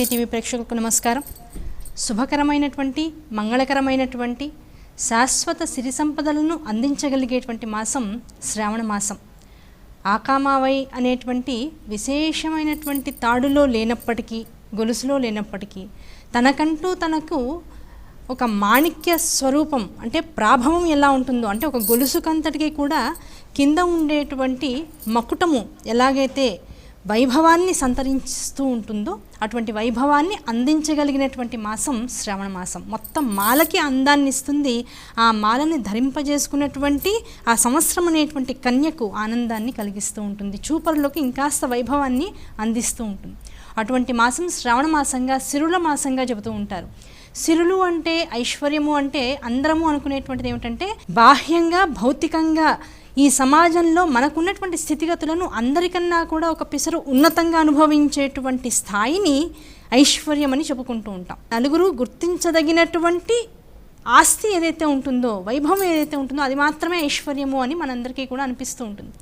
శక్తి TV ప్రేక్షకులకు నమస్కారం. శుభకరమైనటువంటి మంగళకరమైనటువంటి శాశ్వత సిరి సంపదలను అందించగలిగేటువంటి మాసం శ్రావణ మాసం. ఆకామావై అనేటువంటి విశేషమైనటువంటి తాడులో లేనప్పటికీ గొలుసులో లేనప్పటికీ తనకంటూ తనకు ఒక మాణిక్య స్వరూపం అంటే ప్రాభవం ఎలా ఉంటుందో అంటే ఒక గొలుసుకంతటికి కూడా కింద ఉండేటువంటి మకుటము ఎలాగైతే వైభవాన్ని సంతరిస్తూ ఉంటుందో అటువంటి వైభవాన్ని అందించగలిగినటువంటి మాసం శ్రావణ మాసం. మొత్తం మాలకి అందాన్ని ఇస్తుంది ఆ మాలని ధరింపజేసుకున్నటువంటి ఆ సంవత్సరం అనేటువంటి కన్యకు ఆనందాన్ని కలిగిస్తూ ఉంటుంది. చూపరులోకి ఇంకాస్త వైభవాన్ని అందిస్తూ ఉంటుంది. అటువంటి మాసం శ్రావణ మాసంగా సిరుల మాసంగా చెబుతూ ఉంటారు. సిరులు అంటే ఐశ్వర్యము అంటే అందరము అనుకునేటువంటిది ఏమిటంటే బాహ్యంగా భౌతికంగా ఈ సమాజంలో మనకున్నటువంటి స్థితిగతులను అందరికన్నా కూడా ఒక పిసరు ఉన్నతంగా అనుభవించేటువంటి స్థాయిని ఐశ్వర్యం అని చెప్పుకుంటూ ఉంటాం. నలుగురు గుర్తించదగినటువంటి ఆస్తి ఏదైతే ఉంటుందో వైభవం ఏదైతే ఉంటుందో అది మాత్రమే ఐశ్వర్యము అని మనందరికీ కూడా అనిపిస్తూ ఉంటుంది.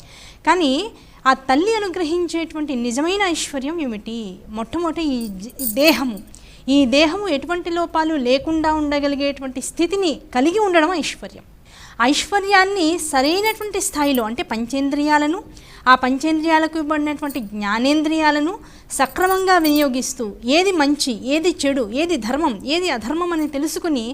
కానీ ఆ తల్లి అనుగ్రహించేటువంటి నిజమైన ఐశ్వర్యం ఏమిటి? మొట్టమొదటి ఈ దేహము. ఈ దేహము ఎటువంటి లోపాలు లేకుండా ఉండగలిగేటువంటి స్థితిని కలిగి ఉండడం ఐశ్వర్యం. ఐశ్వర్యాన్ని సరైనటువంటి స్థాయిలో అంటే పంచేంద్రియాలను ఆ పంచేంద్రియాలకు ఇవ్వబడినటువంటి జ్ఞానేంద్రియాలను సక్రమంగా వినియోగిస్తూ ఏది మంచి ఏది చెడు ఏది ధర్మం ఏది అధర్మం అని తెలుసుకుని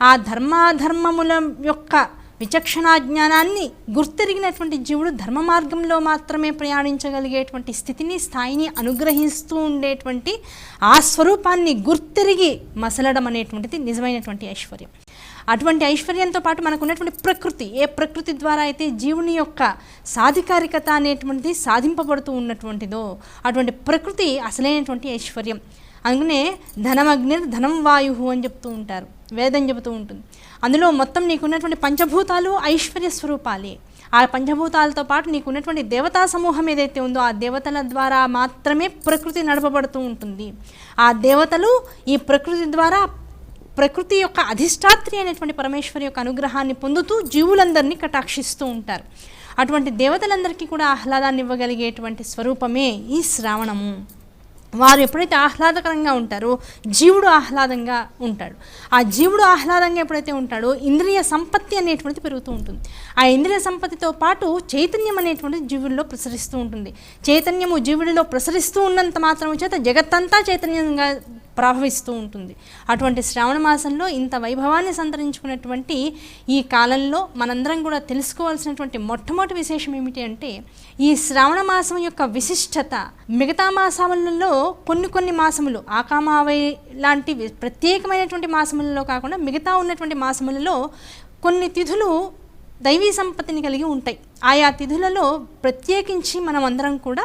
ఆ ధర్మాధర్మముల యొక్క విచక్షణా జ్ఞానాన్ని గుర్తెరిగినటువంటి జీవుడు ధర్మ మార్గంలో మాత్రమే ప్రయాణించగలిగేటువంటి స్థితిని స్థాయిని అనుగ్రహిస్తూ ఉండేటువంటి ఆ స్వరూపాన్ని గుర్తెరిగి మసలడం అనేటువంటిది నిజమైనటువంటి ఐశ్వర్యం. అటువంటి ఐశ్వర్యంతో పాటు మనకు ఉన్నటువంటి ప్రకృతి ఏ ప్రకృతి ద్వారా అయితే జీవుని యొక్క సాధికారికత అనేటువంటిది సాధింపబడుతూ ఉన్నటువంటిదో అటువంటి ప్రకృతి అసలైనటువంటి ఐశ్వర్యం. అందుకనే ధనమగ్ని ధనం వాయు అని చెప్తూ ఉంటారు వేదం చెబుతూ ఉంటుంది. అందులో మొత్తం నీకున్నటువంటి పంచభూతాలు ఐశ్వర్య స్వరూపాలే. ఆ పంచభూతాలతో పాటు నీకు ఉన్నటువంటి దేవతా సమూహం ఏదైతే ఉందో ఆ దేవతల ద్వారా మాత్రమే ప్రకృతి నడపబడుతూ ఉంటుంది. ఆ దేవతలు ఈ ప్రకృతి ద్వారా ప్రకృతి యొక్క అధిష్టాత్రి అనేటువంటి పరమేశ్వరి యొక్క అనుగ్రహాన్ని పొందుతూ జీవులందరినీ కటాక్షిస్తూ ఉంటారు. అటువంటి దేవతలందరికీ కూడా ఆహ్లాదాన్ని ఇవ్వగలిగేటువంటి స్వరూపమే ఈ శ్రావణము. వారు ఎప్పుడైతే ఆహ్లాదకరంగా ఉంటారో జీవుడు ఆహ్లాదంగా ఉంటాడు. ఆ జీవుడు ఆహ్లాదంగా ఎప్పుడైతే ఉంటాడో ఇంద్రియ సంపత్తి అనేటువంటిది పెరుగుతూ ఉంటుంది. ఆ ఇంద్రియ సంపత్తితో పాటు చైతన్యం అనేటువంటిది జీవుల్లో ప్రసరిస్తూ ఉంటుంది. చైతన్యము జీవుడిలో ప్రసరిస్తూ ఉన్నంత మాత్రం చేత జగత్తంతా చైతన్యంగా ప్రభవిస్తూ ఉంటుంది. అటువంటి శ్రావణ మాసంలో ఇంత వైభవాన్ని సంతరించుకున్నటువంటి ఈ కాలంలో మనందరం కూడా తెలుసుకోవాల్సినటువంటి మొట్టమొదటి విశేషం ఏమిటి అంటే ఈ శ్రావణ మాసం యొక్క విశిష్టత మిగతా మాసములలో కొన్ని కొన్ని మాసములు ఆకామావై లాంటి ప్రత్యేకమైనటువంటి మాసములలో కాకుండా మిగతా ఉన్నటువంటి మాసములలో కొన్ని తిథులు దైవీ సంపత్తిని కలిగి ఉంటాయి. ఆయా తిథులలో ప్రత్యేకించి మనం అందరం కూడా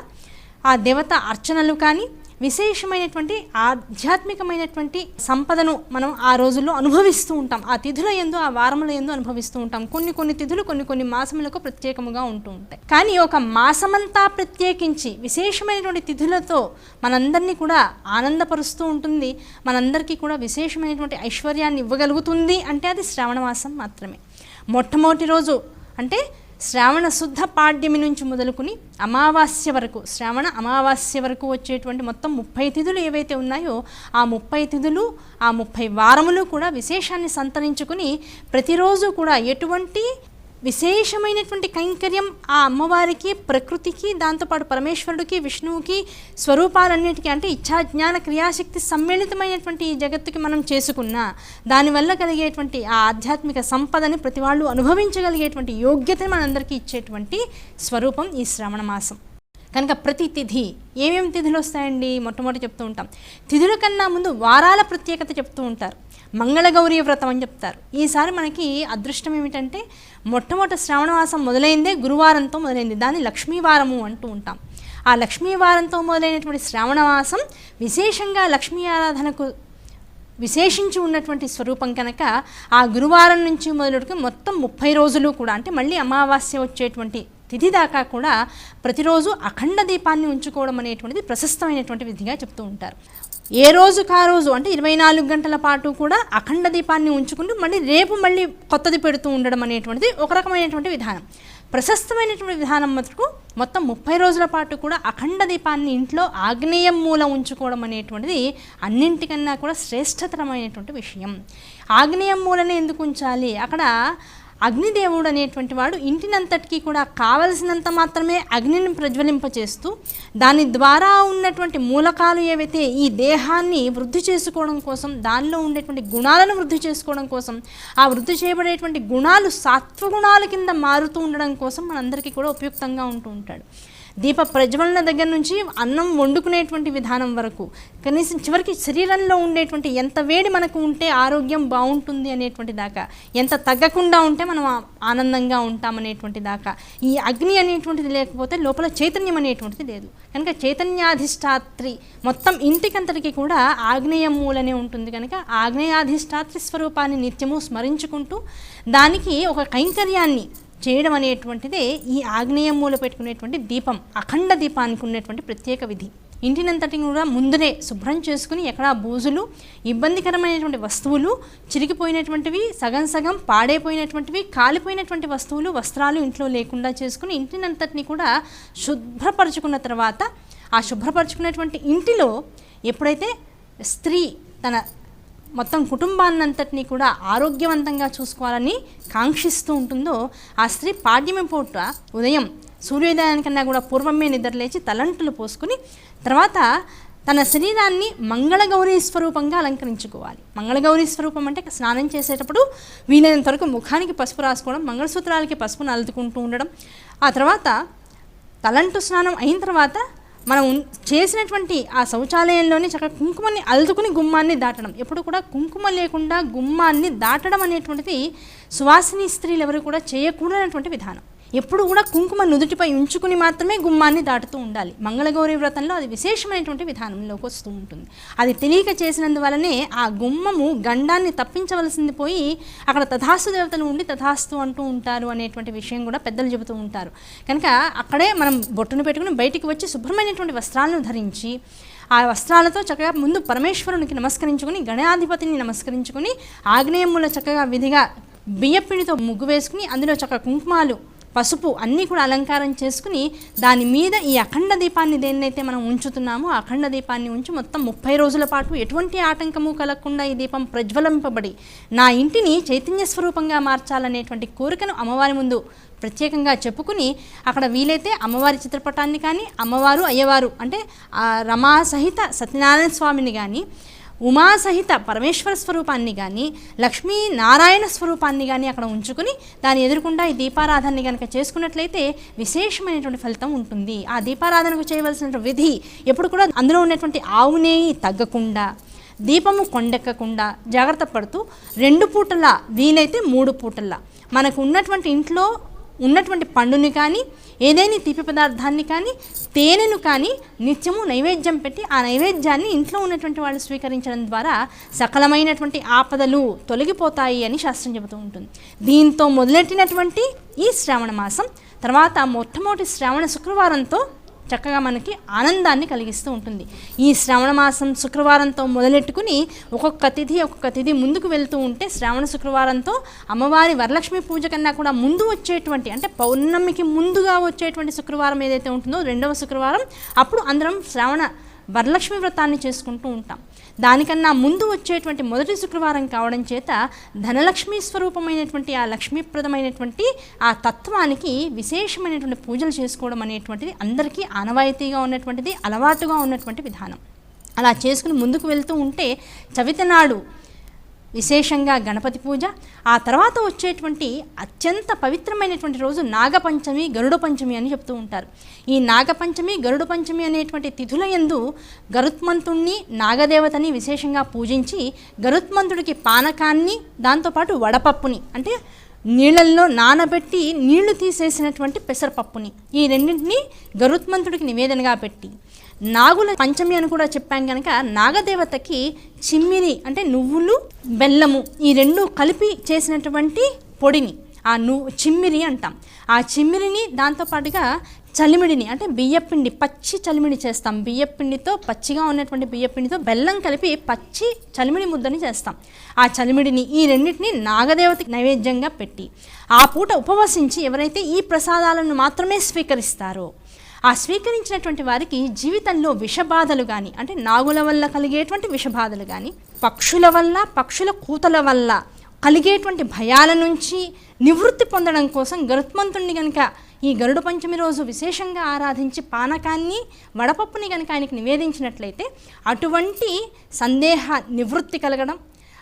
ఆ దేవత అర్చనలు కానీ విశేషమైనటువంటి ఆధ్యాత్మికమైనటువంటి సంపదను మనం ఆ రోజుల్లో అనుభవిస్తూ ఉంటాం. ఆ తిథుల ఎందు ఆ వారముల ఎందు అనుభవిస్తూ ఉంటాం. కొన్ని కొన్ని తిథులు కొన్ని కొన్ని మాసములకు ప్రత్యేకముగా ఉంటూ ఉంటాయి. కానీ ఒక మాసమంతా ప్రత్యేకించి విశేషమైనటువంటి తిథులతో మనందరినీ కూడా ఆనందపరుస్తూ ఉంటుంది. మనందరికీ కూడా విశేషమైనటువంటి ఐశ్వర్యాన్ని ఇవ్వగలుగుతుంది. అంటే అది శ్రావణ మాసం మాత్రమే. మొట్టమొదటి రోజు అంటే శ్రావణ శుద్ధ పాడ్యమి నుంచి మొదలుకుని అమావాస్య వరకు శ్రావణ అమావాస్య వరకు వచ్చేటువంటి మొత్తం ముప్పై తిథులు ఏవైతే ఉన్నాయో ఆ ముప్పై తిథులు ఆ ముప్పై వారములు కూడా విశేషాన్ని సంతరించుకుని ప్రతిరోజు కూడా ఎటువంటి విశేషమైనటువంటి కైంకర్యం ఆ అమ్మవారికి ప్రకృతికి దాంతోపాటు పరమేశ్వరుడికి విష్ణువుకి స్వరూపాలన్నిటికీ అంటే ఇచ్ఛా జ్ఞాన క్రియాశక్తి సమ్మిళితమైనటువంటి ఈ జగత్తుకి మనం చేసుకున్న దానివల్ల కలిగేటువంటి ఆ ఆధ్యాత్మిక సంపదని ప్రతి వాళ్ళు అనుభవించగలిగేటువంటి యోగ్యతని మనందరికీ ఇచ్చేటువంటి స్వరూపం ఈ శ్రవణ మాసం. కనుక ప్రతి తిథి ఏమేమి తిథులు వస్తాయండి? మొట్టమొదటి చెప్తూ ఉంటాం. తిథుల కన్నా ముందు వారాల ప్రత్యేకత చెప్తూ ఉంటారు. మంగళగౌరీ వ్రతం అని చెప్తారు. ఈసారి మనకి అదృష్టం ఏమిటంటే మొట్టమొదటి శ్రావణమాసం మొదలైందే గురువారంతో మొదలైంది. దాన్ని లక్ష్మీవారము అంటూ ఉంటాం. ఆ లక్ష్మీవారంతో మొదలైనటువంటి శ్రావణమాసం విశేషంగా లక్ష్మీ ఆరాధనకు విశేషించి ఉన్నటువంటి స్వరూపం కనుక ఆ గురువారం నుంచి మొదలుడికి మొత్తం ముప్పై రోజులు కూడా అంటే మళ్ళీ అమావాస్య వచ్చేటువంటి తిథి దాకా కూడా ప్రతిరోజు అఖండ దీపాన్ని ఉంచుకోవడం అనేటువంటిది ప్రశస్తమైనటువంటి విధిగా చెప్తూ ఉంటారు. ఏ రోజుకు ఆ రోజు అంటే ఇరవై నాలుగు గంటల పాటు కూడా అఖండ దీపాన్ని ఉంచుకుంటూ మళ్ళీ రేపు మళ్ళీ కొత్తది పెడుతూ ఉండడం అనేటువంటిది ఒక రకమైనటువంటి విధానం. ప్రశస్తమైనటువంటి విధానం మటుకు మొత్తం ముప్పై రోజుల పాటు కూడా అఖండ దీపాన్ని ఇంట్లో ఆగ్నేయం మూల ఉంచుకోవడం అనేటువంటిది అన్నింటికన్నా కూడా శ్రేష్టతరమైనటువంటి విషయం. ఆగ్నేయం మూలనే ఎందుకు ఉంచాలి? అక్కడ అగ్నిదేవుడు అనేటువంటి వాడు ఇంటినంతటికీ కూడా కావలసినంత మాత్రమే అగ్నిని ప్రజ్వలింపచేస్తూ దాని ద్వారా ఉన్నటువంటి మూలకాలు ఏవైతే ఈ దేహాన్ని వృద్ధి చేసుకోవడం కోసం దానిలో ఉండేటువంటి గుణాలను వృద్ధి చేసుకోవడం కోసం ఆ వృద్ధి చేయబడేటువంటి గుణాలు సత్వగుణాల కింద మారుతూ ఉండడం కోసం మనందరికీ కూడా ఉపయుక్తంగా ఉంటూ ఉంటాడు. దీప ప్రజ్వలన దగ్గర నుంచి అన్నం వండుకునేటువంటి విధానం వరకు కనీసం చివరికి శరీరంలో ఉండేటువంటి ఎంత వేడి మనకు ఉంటే ఆరోగ్యం బాగుంటుంది అనేటువంటి దాకా ఎంత తగ్గకుండా ఉంటే మనం ఆనందంగా ఉంటామనేటువంటి దాకా ఈ అగ్ని అనేటువంటిది లేకపోతే లోపల చైతన్యం అనేటువంటిది లేదు. కనుక చైతన్యాధిష్టాత్రి మొత్తం ఇంటికంతటికి కూడా ఆగ్నేయ మూలనే ఉంటుంది కనుక ఆగ్నేయాధిష్టాత్రి స్వరూపాన్ని నిత్యము స్మరించుకుంటూ దానికి ఒక కైంకర్యాన్ని చేయడం అనేటువంటిదే ఈ ఆగ్నేయం మూల పెట్టుకునేటువంటి దీపం అఖండ దీపానికి ఉన్నటువంటి ప్రత్యేక విధి. ఇంటినంతటిని కూడా ముందునే శుభ్రం చేసుకుని ఎక్కడా బూజులు ఇబ్బందికరమైనటువంటి వస్తువులు చిరిగిపోయినటువంటివి సగం సగం పాడైపోయినటువంటివి కాలిపోయినటువంటి వస్తువులు వస్త్రాలు ఇంట్లో లేకుండా చేసుకుని ఇంటినంతటిని కూడా శుభ్రపరుచుకున్న తర్వాత ఆ శుభ్రపరుచుకున్నటువంటి ఇంటిలో ఎప్పుడైతే స్త్రీ తన మొత్తం కుటుంబాన్నంతటినీ కూడా ఆరోగ్యవంతంగా చూసుకోవాలని కాంక్షిస్తూ ఉంటుందో ఆ స్త్రీ పాడ్యమి పూట ఉదయం సూర్యోదయానికన్నా కూడా పూర్వమే నిద్రలేచి తలంటులు పోసుకుని తర్వాత తన శరీరాన్ని మంగళగౌరీ స్వరూపంగా అలంకరించుకోవాలి. మంగళగౌరీ స్వరూపం అంటే స్నానం చేసేటప్పుడు వీలైనంత వరకు ముఖానికి పసుపు రాసుకోవడం మంగళసూత్రాలకి పసుపును అల్లుకుంటూ ఉండడం. ఆ తర్వాత తలంటు స్నానం అయిన తర్వాత మనం చేసినటువంటి ఆ శౌచాలయంలోనే చక్కగా కుంకుమని అల్లుకుని గుమ్మాన్ని దాటడం. ఎప్పుడు కూడా కుంకుమ లేకుండా గుమ్మాన్ని దాటడం అనేటువంటిది సువాసిని స్త్రీలు ఎవరు కూడా చేయకూడనటువంటి విధానం. ఎప్పుడు కూడా కుంకుమ నుదుటిపై ఉంచుకుని మాత్రమే గుమ్మాన్ని దాటుతూ ఉండాలి. మంగళగౌరి వ్రతంలో అది విశేషమైనటువంటి విధానంలోకి వస్తూ ఉంటుంది. అది తెలియక చేసినందువలనే ఆ గుమ్మము గండాన్ని తప్పించవలసింది పోయి అక్కడ తథాస్తు దేవతలు ఉండి తథాస్తు అంటూ ఉంటారు అనేటువంటి విషయం కూడా పెద్దలు చెబుతూ ఉంటారు. కనుక అక్కడే మనం బొట్టును పెట్టుకుని బయటికి వచ్చి శుభ్రమైనటువంటి వస్త్రాలను ధరించి ఆ వస్త్రాలతో చక్కగా ముందు పరమేశ్వరునికి నమస్కరించుకుని గణాధిపతిని నమస్కరించుకుని ఆగ్నేయముల చక్కగా విధిగా బియ్యపిండితో ముగ్గు వేసుకుని అందులో చక్కగా కుంకుమాలు పసుపు అన్నీ కూడా అలంకారం చేసుకుని దాని మీద ఈ అఖండ దీపాన్ని దేన్నైతే మనం ఉంచుతున్నామో ఆ అఖండ దీపాన్ని ఉంచి మొత్తం ముప్పై రోజుల పాటు ఎటువంటి ఆటంకము కలగకుండా ఈ దీపం ప్రజ్వలింపబడి నా ఇంటిని చైతన్య స్వరూపంగా మార్చాలనేటువంటి కోరికను అమ్మవారి ముందు ప్రత్యేకంగా చెప్పుకుని అక్కడ వీలైతే అమ్మవారి చిత్రపటాన్ని కానీ అమ్మవారు అయ్యవారు అంటే రమా సహిత సత్యనారాయణ స్వామిని కానీ ఉమా సహిత పరమేశ్వర స్వరూపాన్ని కానీ లక్ష్మీ నారాయణ స్వరూపాన్ని కానీ అక్కడ ఉంచుకుని దాని ఎదురుకుండా ఈ దీపారాధనని కనుక చేసుకున్నట్లయితే విశేషమైనటువంటి ఫలితం ఉంటుంది. ఆ దీపారాధనకు చేయవలసిన విధి ఎప్పుడు కూడా అందులో ఉన్నటువంటి ఆవునేయి తగ్గకుండా దీపము కొండెక్కకుండా జాగ్రత్త పడుతూ రెండు పూటల వీలైతే మూడు పూటల మనకు ఉన్నటువంటి ఇంట్లో ఉన్నటువంటి పండుని కానీ ఏదైనా తీపి పదార్థాన్ని కానీ తేనెను కానీ నిత్యము నైవేద్యం పెట్టి ఆ నైవేద్యాన్ని ఇంట్లో ఉన్నటువంటి వాళ్ళు స్వీకరించడం ద్వారా సకలమైనటువంటి ఆపదలు తొలగిపోతాయి అని శాస్త్రం చెబుతూ ఉంటుంది. దీంతో మొదలెట్టినటువంటి ఈ శ్రావణ మాసం తర్వాత మొట్టమొదటి శ్రావణ శుక్రవారంతో చక్కగా మనకి ఆనందాన్ని కలిగిస్తూ ఉంటుంది. ఈ శ్రావణ మాసం శుక్రవారంతో మొదలెట్టుకుని ఒక్కొక్క తిథి ఒక్కొక్క తిథి ముందుకు వెళ్తూ ఉంటే శ్రావణ శుక్రవారంతో అమ్మవారి వరలక్ష్మి పూజ కన్నా కూడా ముందు వచ్చేటువంటి అంటే పౌర్ణమికి ముందుగా వచ్చేటువంటి శుక్రవారం ఏదైతే ఉంటుందో రెండవ శుక్రవారం అప్పుడు అందరం శ్రావణ వరలక్ష్మి వ్రతాన్ని చేసుకుంటూ ఉంటాం. దానికన్నా ముందు వచ్చేటువంటి మొదటి శుక్రవారం కావడం చేత ధనలక్ష్మి స్వరూపమైనటువంటి ఆ లక్ష్మీప్రదమైనటువంటి ఆ తత్వానికి విశేషమైనటువంటి పూజలు చేసుకోవడం అనేటువంటిది అందరికీ ఆనవాయితీగా ఉన్నటువంటిది అలవాటుగా ఉన్నటువంటి విధానం. అలా చేసుకుని ముందుకు వెళ్తూ ఉంటే చవితనాడు విశేషంగా గణపతి పూజ. ఆ తర్వాత వచ్చేటువంటి అత్యంత పవిత్రమైనటువంటి రోజు నాగపంచమి గరుడ పంచమి అని చెప్తూ ఉంటారు. ఈ నాగపంచమి గరుడ పంచమి అనేటువంటి తిథుల యందు గరుత్మంతుణ్ణి నాగదేవతని విశేషంగా పూజించి గరుత్మంతుడికి పానకాన్ని దాంతోపాటు వడపప్పుని అంటే నీళ్ళల్లో నానబెట్టి నీళ్ళు తీసేసినటువంటి పెసరపప్పుని ఈ రెండింటిని గరుత్మంతుడికి నివేదనగా పెట్టి నాగుల పంచమి అని కూడా చెప్పాం కనుక నాగదేవతకి చిమ్మిరి అంటే నువ్వులు బెల్లము ఈ రెండు కలిపి చేసినటువంటి పొడిని. ఆ నువ్వు చిమ్మిరి అంటాం. ఆ చిమ్మిరిని దాంతోపాటుగా చలిమిడిని అంటే బియ్యపిండి పచ్చి చలిమిడి చేస్తాం. బియ్యపిండితో పచ్చిగా ఉన్నటువంటి బియ్యపిండితో బెల్లం కలిపి పచ్చి చలిమిడి ముద్దని చేస్తాం. ఆ చలిమిడిని ఈ రెండింటిని నాగదేవతకి నైవేద్యంగా పెట్టి ఆ పూట ఉపవసించి ఎవరైతే ఈ ప్రసాదాలను మాత్రమే స్వీకరిస్తారో ఆ స్వీకరించినటువంటి వారికి జీవితంలో విషబాధలు కానీ అంటే నాగుల వల్ల కలిగేటువంటి విషబాధలు కానీ పక్షుల వల్ల పక్షుల కూతల వల్ల కలిగేటువంటి భయాల నుంచి నివృత్తి పొందడం కోసం గరుత్మంతుణ్ణి కనుక ఈ గరుడ పంచమి రోజు విశేషంగా ఆరాధించి పానకాన్ని వడపప్పుని కనుక ఆయనకి నివేదించినట్లయితే అటువంటి సందేహ నివృత్తి కలగడం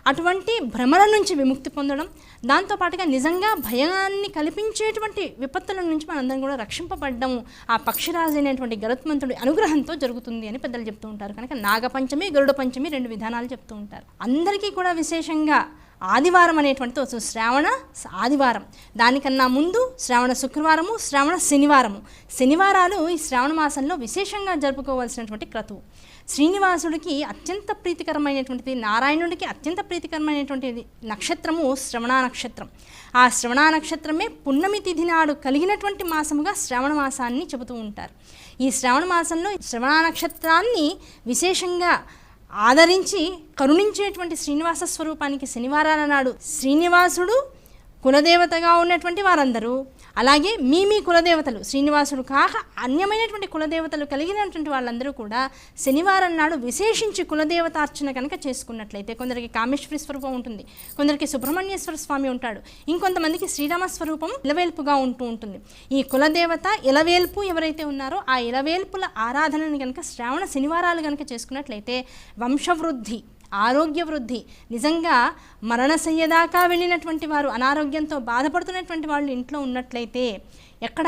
అటువంటి భ్రమల నుంచి విముక్తి పొందడం దాంతోపాటుగా నిజంగా భయాన్ని కల్పించేటువంటి విపత్తుల నుంచి మనందరం కూడా రక్షింపబడ్డము ఆ పక్షిరాజు అయినటువంటి గరుత్మంతుడి అనుగ్రహంతో జరుగుతుంది అని పెద్దలు చెప్తూ ఉంటారు. కనుక నాగపంచమి గరుడ పంచమి రెండు విధానాలు చెప్తూ ఉంటారు. అందరికీ కూడా విశేషంగా ఆదివారం అనేటువంటిది వస్తుంది. శ్రావణ ఆదివారం. దానికన్నా ముందు శ్రావణ శుక్రవారము శ్రావణ శనివారము. శనివారాలు ఈ శ్రావణ మాసంలో విశేషంగా జరుపుకోవాల్సినటువంటి క్రతువు. శ్రీనివాసుడికి అత్యంత ప్రీతికరమైనటువంటిది నారాయణుడికి అత్యంత ప్రీతికరమైనటువంటిది నక్షత్రము శ్రవణ నక్షత్రం. ఆ శ్రవణ నక్షత్రమే పున్నమి తిథి నాడు కలిగినటువంటి మాసముగా శ్రావణ మాసాన్ని చెబుతూ ఉంటారు. ఈ శ్రావణ మాసంలో శ్రవణ నక్షత్రాన్ని విశేషంగా ఆదరించి కరుణించేటువంటి శ్రీనివాస స్వరూపానికి శనివారాల నాడు శ్రీనివాసుడు కులదేవతగా ఉన్నటువంటి వారందరూ అలాగే మీ మీ కులదేవతలు శ్రీనివాసుడు కాక అన్యమైనటువంటి కులదేవతలు కలిగినటువంటి వాళ్ళందరూ కూడా శనివారం నాడు విశేషించి కులదేవతార్చన కనుక చేసుకున్నట్లయితే కొందరికి కామేశ్వరి స్వరూపం ఉంటుంది కొందరికి సుబ్రహ్మణ్యేశ్వర స్వామి ఉంటాడు ఇంకొంతమందికి శ్రీరామ స్వరూపం ఇలవేల్పుగా ఉంటూ ఉంటుంది. ఈ కులదేవత ఇలవేల్పు ఎవరైతే ఉన్నారో ఆ ఇలవేల్పుల ఆరాధనని కనుక శ్రావణ శనివారాలు కనుక చేసుకున్నట్లయితే వంశవృద్ధి ఆరోగ్య వృద్ధి నిజంగా మరణశయ్యదాకా వెళ్ళినటువంటి వారు అనారోగ్యంతో బాధపడుతున్నటువంటి వాళ్ళు ఇంట్లో ఉన్నట్లయితే ఎక్కడ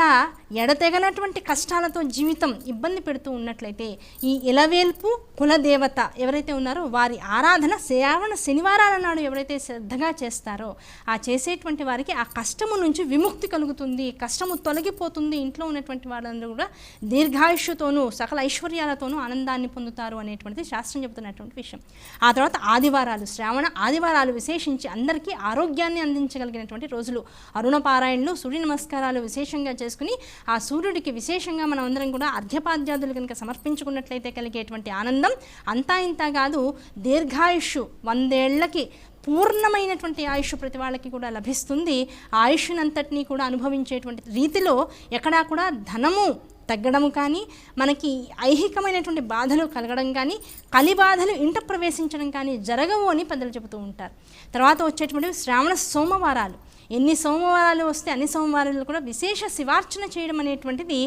ఎడతెగనటువంటి కష్టాలతో జీవితం ఇబ్బంది పెడుతూ ఉన్నట్లయితే ఈ ఇలవేల్పు కులదేవత ఎవరైతే ఉన్నారో వారి ఆరాధన శ్రావణ శనివారాల నాడు ఎవరైతే శ్రద్ధగా చేస్తారో ఆ చేసేటువంటి వారికి ఆ కష్టము నుంచి విముక్తి కలుగుతుంది కష్టము తొలగిపోతుంది. ఇంట్లో ఉన్నటువంటి వాళ్ళందరూ కూడా దీర్ఘాయుష్యతోనూ సకల ఐశ్వర్యాలతోనూ ఆనందాన్ని పొందుతారు అనేటువంటిది శాస్త్రం చెబుతున్నటువంటి విషయం. ఆ తర్వాత ఆదివారాలు శ్రావణ ఆదివారాలు విశేషించి అందరికీ ఆరోగ్యాన్ని అందించగలిగినటువంటి రోజులు. అరుణపారాయణలు సూర్య నమస్కారాలు విశేషంగా చేసుకుని ఆ సూర్యుడికి విశేషంగా మనం అందరం కూడా అర్ఘ్యపాద్యాదులు కనుక సమర్పించుకున్నట్లయితే కలిగేటువంటి ఆనందం. అంతా ఇంత కాదు దీర్ఘాయుష్ వందేళ్ళకి పూర్ణమైనటువంటి ఆయుష్ ప్రతి వాళ్ళకి కూడా లభిస్తుంది. ఆ ఆయుష్నంతటినీ కూడా అనుభవించేటువంటి రీతిలో ఎక్కడా కూడా ధనము తగ్గడము కానీ మనకి ఐహికమైనటువంటి బాధలు కలగడం కానీ కలి బాధలు ఇంట ప్రవేశించడం కానీ జరగవు అని పెద్దలు చెబుతూ ఉంటారు. తర్వాత వచ్చేటువంటి శ్రావణ సోమవారాలు. ఎన్ని సోమవారాలు వస్తే అన్ని సోమవారాలు కూడా విశేష శివార్చన చేయడం అనేటువంటిది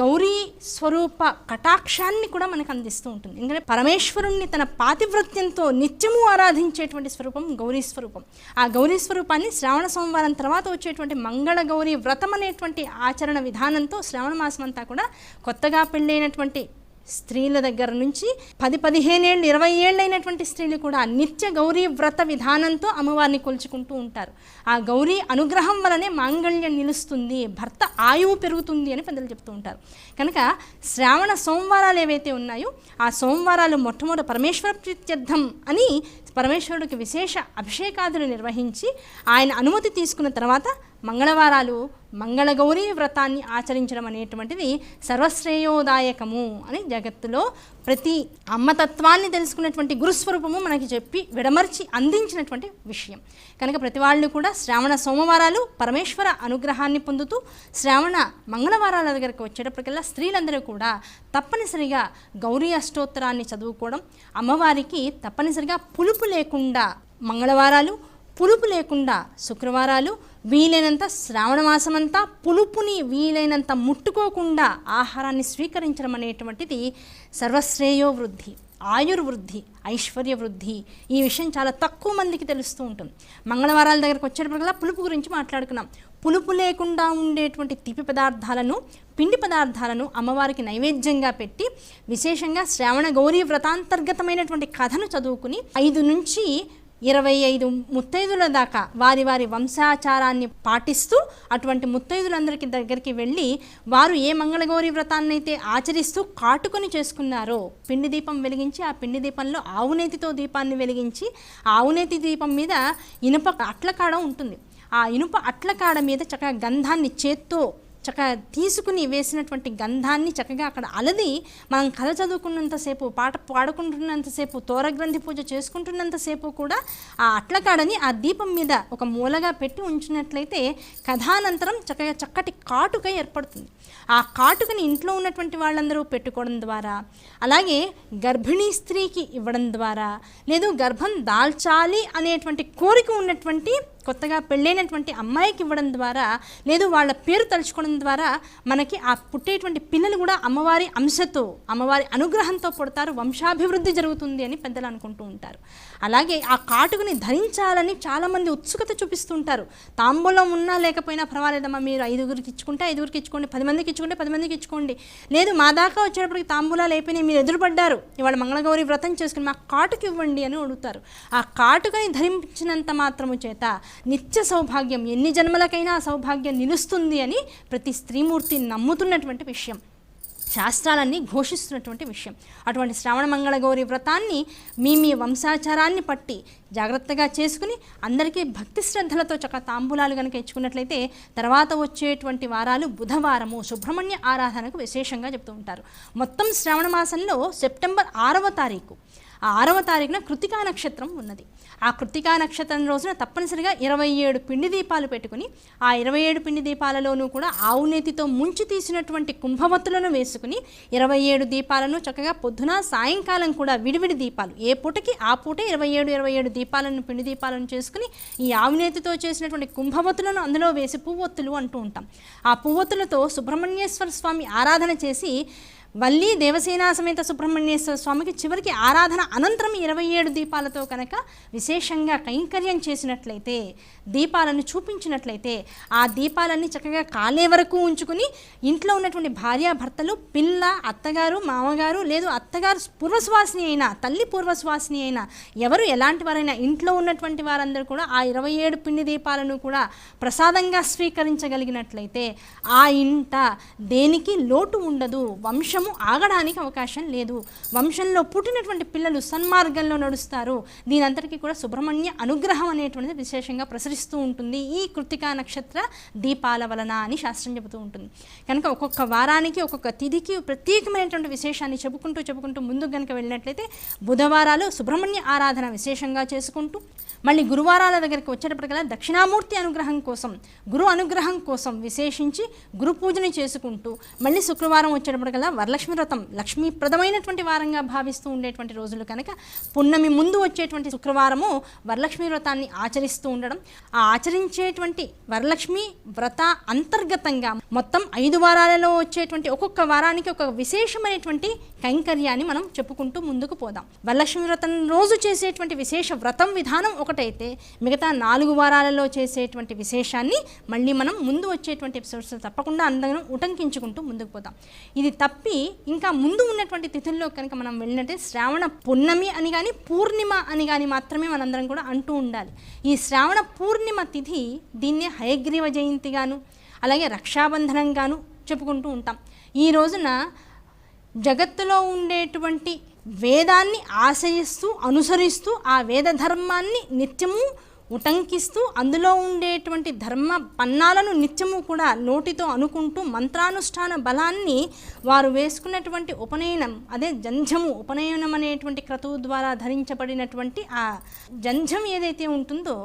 గౌరీ స్వరూప కటాక్షాన్ని కూడా మనకు అందిస్తూ ఉంటుంది. ఎందుకంటే పరమేశ్వరుణ్ణి తన పాతివృత్యంతో నిత్యము ఆరాధించేటువంటి స్వరూపం గౌరీ స్వరూపం. ఆ గౌరీ స్వరూపాన్ని శ్రావణ సోమవారం తర్వాత వచ్చేటువంటి మంగళ గౌరీ వ్రతం అనేటువంటి ఆచరణ విధానంతో శ్రావణ మాసం అంతా కూడా కొత్తగా పెళ్ళైనటువంటి స్త్రీల దగ్గర నుంచి పది పదిహేనేళ్ళు ఇరవై ఏళ్ళైనటువంటి స్త్రీలు కూడా నిత్య గౌరీ వ్రత విధానంతో అమ్మవారిని కొలుచుకుంటూ ఉంటారు. ఆ గౌరీ అనుగ్రహం వలనే మాంగళ్యం నిలుస్తుంది భర్త ఆయువు పెరుగుతుంది అని పెద్దలు చెప్తూ ఉంటారు. కనుక శ్రావణ సోమవారాలు ఏవైతే ఉన్నాయో ఆ సోమవారాలు మొట్టమొదటి పరమేశ్వర ప్రీత్యర్థం అని పరమేశ్వరుడికి విశేష అభిషేకాదులు నిర్వహించి ఆయన అనుమతి తీసుకున్న తర్వాత మంగళవారాలు మంగళగౌరీ వ్రతాన్ని ఆచరించడం అనేటువంటిది సర్వశ్రేయోదాయకము అని జగత్తులో ప్రతి అమ్మతత్వాన్ని తెలుసుకున్నటువంటి గురుస్వరూపము మనకి చెప్పి విడమర్చి అందించినటువంటి విషయం. కనుక ప్రతి వాళ్ళు కూడా శ్రావణ సోమవారాలు పరమేశ్వర అనుగ్రహాన్ని పొందుతూ శ్రావణ మంగళవారాల దగ్గరకు వచ్చేటప్పటికల్లా స్త్రీలందరూ కూడా తప్పనిసరిగా గౌరీ అష్టోత్తరాన్ని చదువుకోవడం అమ్మవారికి తప్పనిసరిగా పులుపు లేకుండా మంగళవారాలు పులుపు లేకుండా శుక్రవారాలు వీలైనంత శ్రావణ మాసమంతా పులుపుని వీలైనంత ముట్టుకోకుండా ఆహారాన్ని స్వీకరించడం అనేటువంటిది సర్వశ్రేయో వృద్ధి ఆయుర్వృద్ధి ఐశ్వర్య వృద్ధి. ఈ విషయం చాలా తక్కువ మందికి తెలుస్తూ ఉంటుంది. మంగళవారాల దగ్గరకు వచ్చేటప్పటికల్లా పులుపు గురించి మాట్లాడుకున్నాం. పులుపు లేకుండా ఉండేటువంటి తీపి పదార్థాలను పిండి పదార్థాలను అమ్మవారికి నైవేద్యంగా పెట్టి విశేషంగా శ్రావణ గౌరీ వ్రతాంతర్గతమైనటువంటి కథను చదువుకుని ఐదు నుంచి ఇరవై ఐదు ముత్తైదుల దాకా వారి వారి వంశాచారాన్ని పాటిస్తూ అటువంటి ముత్తైదులందరికి దగ్గరికి వెళ్ళి వారు ఏ మంగళగౌరి వ్రతాన్ని అయితే ఆచరిస్తూ కాటుకొని చేసుకున్నారో పిండి దీపం వెలిగించి ఆ పిండి దీపంలో ఆవునేతితో దీపాన్ని వెలిగించి ఆవునేతి దీపం మీద ఇనుప అట్లకాడ ఉంటుంది. ఆ ఇనుప అట్లకాడ మీద చక్కగా గంధాన్ని చేత్తో చక్కగా తీసుకుని వేసినటువంటి గంధాన్ని చక్కగా అక్కడ అలది మనం కథ చదువుకున్నంతసేపు పాట పాడుకుంటున్నంతసేపు తోరగ్రంథి పూజ చేసుకుంటున్నంతసేపు కూడా ఆ అట్లకాడని ఆ దీపం మీద ఒక మూలగా పెట్టి ఉంచినట్లయితే కథానంతరం చక్కగా చక్కటి కాటుక ఏర్పడుతుంది. ఆ కాటుకని ఇంట్లో ఉన్నటువంటి వాళ్ళందరూ పెట్టుకోవడం ద్వారా అలాగే గర్భిణీ స్త్రీకి ఇవ్వడం ద్వారా లేదు గర్భం దాల్చాలి అనేటువంటి కోరిక ఉన్నటువంటి కొత్తగా పెళ్ళైనటువంటి అమ్మాయికి ఇవ్వడం ద్వారా లేదు వాళ్ళ పేరు తలుచుకోవడం ద్వారా మనకి ఆ పుట్టేటువంటి పిల్లలు కూడా అమ్మవారి అంశతో అమ్మవారి అనుగ్రహంతో పుడతారు వంశాభివృద్ధి జరుగుతుంది అని పెద్దలు అనుకుంటూ ఉంటారు. అలాగే ఆ కాటుకుని ధరించాలని చాలామంది ఉత్సుకత చూపిస్తూ ఉంటారు తాంబూలం ఉన్నా లేకపోయినా పర్వాలేదమ్మా మీరు ఐదుగురికి ఇచ్చుకుంటే ఐదుగురికి ఇచ్చుకోండి పది మందికి ఇచ్చుకుంటే పది మందికి ఇచ్చుకోండి. లేదు మా దాకా వచ్చేటప్పటికి తాంబూలాలు అయిపోయినాయి మీరు ఎదురుపడ్డారు ఇవాళ మంగళగౌరి వ్రతం చేసుకుని మా కాటుకి ఇవ్వండి అని అడుగుతారు. ఆ కాటుకని ధరించినంత మాత్రము చేత నిత్య సౌభాగ్యం ఎన్ని జన్మలకైనా సౌభాగ్యం నిలుస్తుంది అని ప్రతి స్త్రీమూర్తి నమ్ముతున్నటువంటి విషయం. శాస్త్రాలన్నీ ఘోషిస్తున్నటువంటి విషయం. అటువంటి శ్రావణ మంగళగౌరి వ్రతాన్ని మీ మీ వంశాచారాన్ని పట్టి జాగ్రత్తగా చేసుకుని అందరికీ భక్తి శ్రద్ధలతో చక్క తాంబూలాలు కనుక ఇచ్చుకున్నట్లయితే తర్వాత వచ్చేటువంటి వారాలు బుధవారము సుబ్రహ్మణ్య ఆరాధనకు విశేషంగా చెప్తూ ఉంటారు. మొత్తం శ్రావణ మాసంలో సెప్టెంబర్ ఆరవ తారీఖు. ఆరవ తారీఖున కృతికా నక్షత్రం ఉన్నది. ఆ కృతికా నక్షత్రం రోజున తప్పనిసరిగా ఇరవై ఏడు పిండి దీపాలు పెట్టుకుని ఆ ఇరవై ఏడు పిండి దీపాలలోనూ కూడా ఆవు నేతితో ముంచి తీసినటువంటి కుంభవత్తులను వేసుకుని ఇరవై ఏడు దీపాలను చక్కగా పొద్దున సాయంకాలం కూడా విడివిడి దీపాలు ఏ పూటకి ఆ పూటే ఇరవై ఏడు ఇరవై ఏడు దీపాలను పిండి దీపాలను చేసుకుని ఈ ఆవు నేతితో చేసినటువంటి కుంభవత్తులను అందులో వేసి పువ్వొత్తులు అంటూ ఉంటాం. ఆ పువ్వొత్తులతో సుబ్రహ్మణ్యేశ్వర స్వామి ఆరాధన చేసి వల్లి దేవసేనా సమేత సుబ్రహ్మణ్యేశ్వర స్వామికి చివరికి ఆరాధన అనంతరం ఇరవై ఏడు దీపాలతో కనుక విశేషంగా కైంకర్యం చేసినట్లయితే దీపాలను చూపించినట్లయితే ఆ దీపాలన్నీ చక్కగా కాలే వరకు ఉంచుకుని ఇంట్లో ఉన్నటువంటి భార్యాభర్తలు పిల్ల అత్తగారు మామగారు లేదు అత్తగారు పూర్వశ్వాసిని అయినా తల్లి పూర్వశ్వాసిని అయినా ఎవరు ఎలాంటి వారైనా ఇంట్లో ఉన్నటువంటి వారందరూ కూడా ఆ ఇరవై ఏడు పిండి దీపాలను కూడా ప్రసాదంగా స్వీకరించగలిగినట్లయితే ఆ ఇంట దేనికి లోటు ఉండదు వంశం వంశము ఆగడానికి అవకాశం లేదు. వంశంలో పుట్టినటువంటి పిల్లలు సన్మార్గంలో నడుస్తారు. దీనంతటికీ కూడా సుబ్రహ్మణ్య అనుగ్రహం అనేటువంటిది విశేషంగా ప్రసరిస్తూ ఉంటుంది. ఈ కృతికా నక్షత్ర దీపాల వలన అని శాస్త్రం చెబుతూ ఉంటుంది. కనుక ఒక్కొక్క వారానికి ఒక్కొక్క తిథికి ప్రత్యేకమైనటువంటి విశేషాన్ని చెప్పుకుంటూ చెప్పుకుంటూ ముందుకు కనుక వెళ్ళినట్లయితే బుధవారాలు సుబ్రహ్మణ్య ఆరాధన విశేషంగా చేసుకుంటూ మళ్ళీ గురువారాల దగ్గరికి వచ్చేటప్పటికల్లా దక్షిణామూర్తి అనుగ్రహం కోసం గురు అనుగ్రహం కోసం విశేషించి గురు పూజని చేసుకుంటూ మళ్ళీ శుక్రవారం వచ్చేటప్పటికల్లా వరలక్ష్మి వ్రతం లక్ష్మీప్రదమైనటువంటి వారంగా భావిస్తూ ఉండేటువంటి రోజులు కనుక పున్నమి ముందు వచ్చేటువంటి శుక్రవారము వరలక్ష్మి వ్రతాన్ని ఆచరిస్తూ ఉండడం. ఆ ఆచరించేటువంటి వరలక్ష్మి వ్రత అంతర్గతంగా మొత్తం ఐదు వారాలలో వచ్చేటువంటి ఒక్కొక్క వారానికి ఒక విశేషమైనటువంటి కైంకర్యాన్ని మనం చెప్పుకుంటూ ముందుకు పోదాం. వరలక్ష్మి వ్రతం రోజు చేసేటువంటి విశేష వ్రతం విధానం ఒకటైతే మిగతా నాలుగు వారాలలో చేసేటువంటి విశేషాన్ని మళ్ళీ మనం ముందు వచ్చేటువంటి ఎపిసోడ్స్లో తప్పకుండా అందరం ఉటంకించుకుంటూ ముందుకు పోతాం ఇది తప్పి ఇంకా ముందు ఉన్నటువంటి తిథుల్లో కనుక మనం వెళ్ళినట్టే శ్రావణ పున్నమి అని కానీ పూర్ణిమ అని కానీ మాత్రమే మనందరం కూడా అంటూ ఉండాలి. ఈ శ్రావణ పూర్ణిమ తిథి దీన్నే హయగ్రీవ జయంతిగాను అలాగే రక్షాబంధనంగాను చెప్పుకుంటూ ఉంటాం. ఈ రోజున జగత్తులో ఉండేటువంటి వేదాన్ని ఆశ్రయిస్తూ అనుసరిస్తూ ఆ వేద ధర్మాన్ని నిత్యము ఉటంకిస్తూ అందులో ఉండేటువంటి ధర్మ పన్నాలను నిత్యము కూడా నోటితో అనుకుంటూ మంత్రానుష్ఠాన బలాన్ని వారు వేసుకున్నటువంటి ఉపనయనం అదే జంఝము ఉపనయనం అనేటువంటి క్రతువు ద్వారా ధరించబడినటువంటి ఆ జంఝం ఏదైతే ఉంటుందో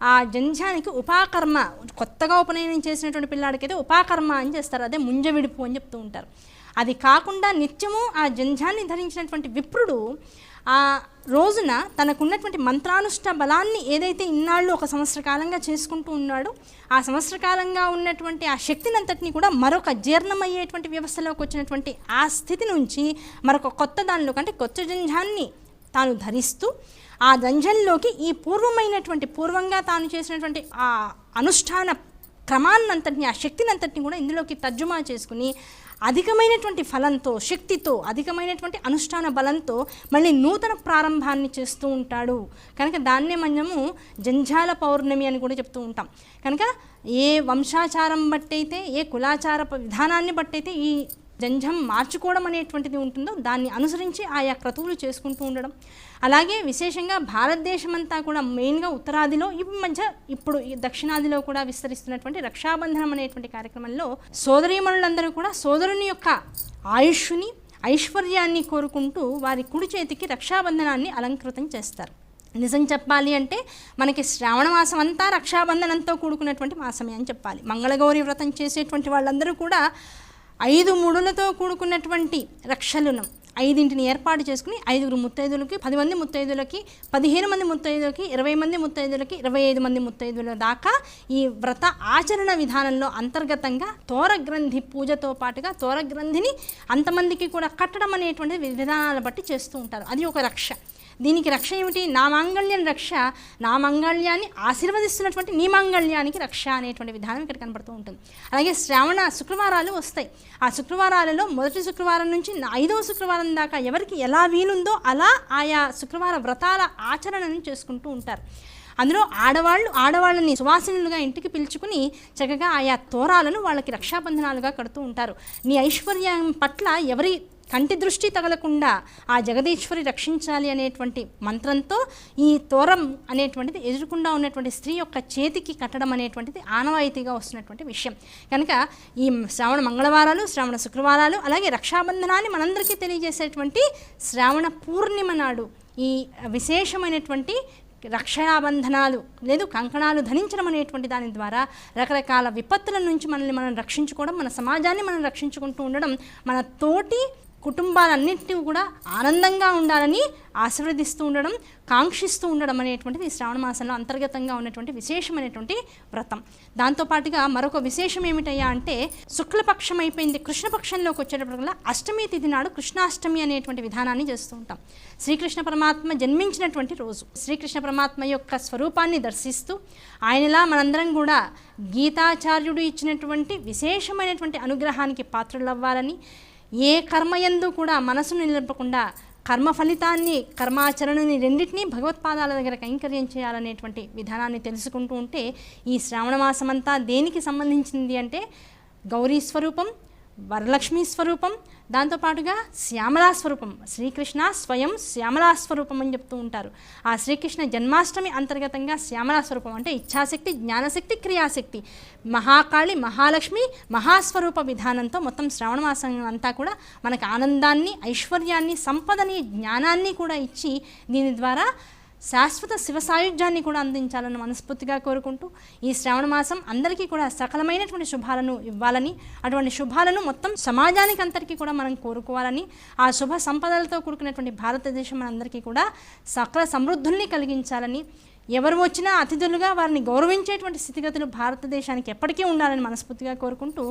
ఆ జంజానికి ఉపాకర్మ కొత్తగా ఉపనయనం చేసినటువంటి పిల్లాడికైతే ఉపాకర్మ అని చేస్తారు అదే ముంజ విడుపు అని చెప్తూ ఉంటారు. అది కాకుండా నిత్యము ఆ జంఝాన్ని ధరించినటువంటి విప్రుడు ఆ రోజున తనకున్నటువంటి మంత్రానుష్ట బలాన్ని ఏదైతే ఇన్నాళ్ళు ఒక సంవత్సర కాలంగా చేసుకుంటూ ఉన్నాడో ఆ సంవత్సర కాలంగా ఉన్నటువంటి ఆ శక్తిని అంతటిని కూడా మరొక జీర్ణమయ్యేటువంటి వ్యవస్థలోకి వచ్చినటువంటి ఆ స్థితి నుంచి మరొక కొత్త దానిలోకి అంటే కొత్త జంఝాన్ని తాను ధరిస్తూ ఆ దంజంలోకి ఈ పూర్వమైనటువంటి పూర్వంగా తాను చేసినటువంటి ఆ అనుష్ఠాన క్రమాన్నంతటిని ఆ శక్తినంతటిని కూడా ఇందులోకి తర్జుమా చేసుకుని అధికమైనటువంటి ఫలంతో శక్తితో అధికమైనటువంటి అనుష్ఠాన బలంతో మళ్ళీ నూతన ప్రారంభాన్ని చేస్తూ ఉంటాడు. కనుక దాన్నే మనము జంజాల పౌర్ణమి అని కూడా చెప్తూ ఉంటాం. కనుక ఏ వంశాచారం బట్టయితే ఏ కులాచార ప- విధానాన్ని బట్టయితే ఈ జంఝం మార్చుకోవడం అనేటువంటిది ఉంటుందో దాన్ని అనుసరించి ఆయా క్రతువులు చేసుకుంటూ ఉండడం. అలాగే విశేషంగా భారతదేశం అంతా కూడా మెయిన్గా ఉత్తరాదిలో ఈ మధ్య ఇప్పుడు ఈ దక్షిణాదిలో కూడా విస్తరిస్తున్నటువంటి రక్షాబంధనం అనేటువంటి కార్యక్రమంలో సోదరీమణులందరూ కూడా సోదరుని యొక్క ఆయుష్ని ఐశ్వర్యాన్ని కోరుకుంటూ వారి కుడి చేతికి రక్షాబంధనాన్ని అలంకృతం చేస్తారు. నిజం చెప్పాలి అంటే మనకి శ్రావణ మాసం అంతా రక్షాబంధనంతో కూడుకున్నటువంటి మాసమే అని చెప్పాలి. మంగళగౌరి వ్రతం చేసేటువంటి వాళ్ళందరూ కూడా ఐదు ముడులతో కూడుకున్నటువంటి రక్షలను ఐదింటిని ఏర్పాటు చేసుకుని ఐదుగురు ముత్తైదులకి పది మంది ముత్తైదులకి పదిహేను మంది ముత్తైదులకి ఇరవై మంది ముత్తైదులకి ఇరవై ఐదు మంది ముత్తైదుల దాకా ఈ వ్రత ఆచరణ విధానంలో అంతర్గతంగా తోరగ్రంథి పూజతో పాటుగా తోరగ్రంథిని అంతమందికి కూడా కట్టడం అనేటువంటి విధానాలు బట్టి చేస్తూ ఉంటారు. అది ఒక రక్ష. దీనికి రక్ష ఏమిటి? నా మాంగళ్యం రక్ష నా మాంగళ్యాన్ని ఆశీర్వదిస్తున్నటువంటి నీ మాంగళ్యానికి రక్ష అనేటువంటి విధానం ఇక్కడ కనబడుతూ ఉంటుంది. అలాగే శ్రావణ శుక్రవారాలు వస్తాయి. ఆ శుక్రవారాలలో మొదటి శుక్రవారం నుంచి ఐదవ శుక్రవారం దాకా ఎవరికి ఎలా వీలుందో అలా ఆయా శుక్రవార వ్రతాల ఆచరణను చేసుకుంటూ ఉంటారు. అందులో ఆడవాళ్ళు ఆడవాళ్ళని సువాసినులుగా ఇంటికి పిలుచుకుని చక్కగా ఆయా తోరాలను వాళ్ళకి రక్షాబంధనాలుగా కడుతూ ఉంటారు. నీ ఐశ్వర్యం పట్ల ఎవరి కంటి దృష్టి తగలకుండా ఆ జగదీశ్వరి రక్షించాలి అనేటువంటి మంత్రంతో ఈ తోరం అనేటువంటిది ఎదురుకుండా ఉన్నటువంటి స్త్రీ యొక్క చేతికి కట్టడం అనేటువంటిది ఆనవాయితీగా వస్తున్నటువంటి విషయం. కనుక ఈ శ్రావణ మంగళవారాలు శ్రావణ శుక్రవారాలు అలాగే రక్షాబంధనాన్ని మనందరికీ తెలియజేసేటువంటి శ్రావణ పూర్ణిమ నాడు ఈ విశేషమైనటువంటి రక్షాబంధనాలు లేదు కంకణాలు ధరించడం అనేటువంటి దాని ద్వారా రకరకాల విపత్తుల నుంచి మనల్ని మనం రక్షించుకోవడం మన సమాజాన్ని మనం రక్షించుకుంటూ ఉండడం మన తోటి కుటుంబాలన్నింటినీ కూడా ఆనందంగా ఉండాలని ఆశీర్వదిస్తూ ఉండడం కాంక్షిస్తూ ఉండడం అనేటువంటిది ఈ శ్రావణ మాసంలో అంతర్గతంగా ఉన్నటువంటి విశేషమైనటువంటి వ్రతం. దాంతోపాటుగా మరొక విశేషం ఏమిటయ్యా అంటే శుక్లపక్షం అయిపోయింది కృష్ణపక్షంలోకి వచ్చేటప్పటికల్లా అష్టమి తిథి నాడు కృష్ణాష్టమి అనేటువంటి విధానాన్ని చేస్తూ ఉంటాం. శ్రీకృష్ణ పరమాత్మ జన్మించినటువంటి రోజు. శ్రీకృష్ణ పరమాత్మ యొక్క స్వరూపాన్ని దర్శిస్తూ ఆయనలా మనందరం కూడా గీతాచార్యుడు ఇచ్చినటువంటి విశేషమైనటువంటి అనుగ్రహానికి పాత్రలవ్వాలని ఏ కర్మయందు కూడా మనసును నిలపకుండా కర్మ ఫలితాన్ని కర్మాచరణని రెండింటినీ భగవత్పాదాల దగ్గర కైంకర్యం చేయాలనేటువంటి విధానాన్ని తెలుసుకుంటూ ఉంటే ఈ శ్రావణ మాసమంతా దేనికి సంబంధించింది అంటే గౌరీ స్వరూపం వరలక్ష్మీ స్వరూపం దాంతోపాటుగా శ్యామలా స్వరూపం శ్రీకృష్ణ స్వయం శ్యామలా స్వరూపం అని చెప్తూ ఉంటారు. ఆ శ్రీకృష్ణ జన్మాష్టమి అంతర్గతంగా శ్యామలా స్వరూపం అంటే ఇచ్ఛాశక్తి జ్ఞానశక్తి క్రియాశక్తి. మహాకాళి మహాలక్ష్మి మహాస్వరూప విధానంతో మొత్తం శ్రావణ మాసం అంతా కూడా మనకు ఆనందాన్ని ఐశ్వర్యాన్ని సంపదని జ్ఞానాన్ని కూడా ఇచ్చి దీని ద్వారా శాశ్వత శివ సాయుధ్యాన్ని కూడా అందించాలని మనస్ఫూర్తిగా కోరుకుంటూ ఈ శ్రావణ మాసం అందరికీ కూడా సకలమైనటువంటి శుభాలను ఇవ్వాలని అటువంటి శుభాలను మొత్తం సమాజానికి అందరికీ కూడా మనం కోరుకోవాలని ఆ శుభ సంపదలతో కూడుకున్నటువంటి భారతదేశం మనందరికీ కూడా సకల సమృద్ధుల్ని కలిగించాలని ఎవరు వచ్చినా అతిథులుగా వారిని గౌరవించేటువంటి స్థితిగతులు భారతదేశానికి ఎప్పటికీ ఉండాలని మనస్ఫూర్తిగా కోరుకుంటూ